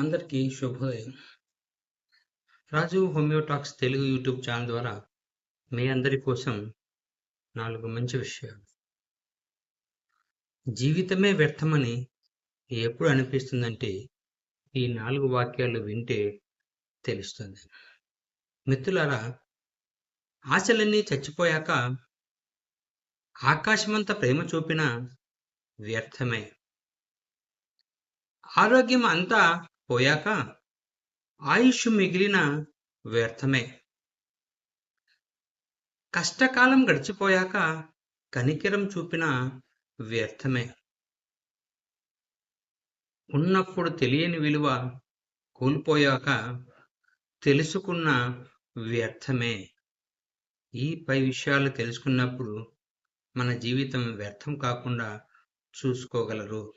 అందరికీ శుభోదయం. Raju homeo talks Telugu YouTube channel ద్వారా మీ అందరి కోసం నాలుగు మంచి విషయాలు. జీవితమే వ్యర్థమని ఎప్పుడు అనిపిస్తుందంటే ఈ నాలుగు వాక్యాలు వింటే తెలుస్తుంది. మిత్రులారా ఆశలన్నీ చచ్చిపోయాక ఆకాశమంత ప్రేమ చూపిన వ్యర్థమే. ఆరోగ్యం అంతా పోయాక ఆయుష్ మిగిలిన వ్యర్థమే. కష్టకాలం గడిచిపోయాక కనికిరం చూపిన వ్యర్థమే. ఉన్నప్పుడు తెలియని విలువ కోల్పోయాక తెలుసుకున్న వ్యర్థమే. ఈ పై విషయాలు తెలుసుకున్నప్పుడు మన జీవితం వ్యర్థం కాకుండా చూసుకోగలరు.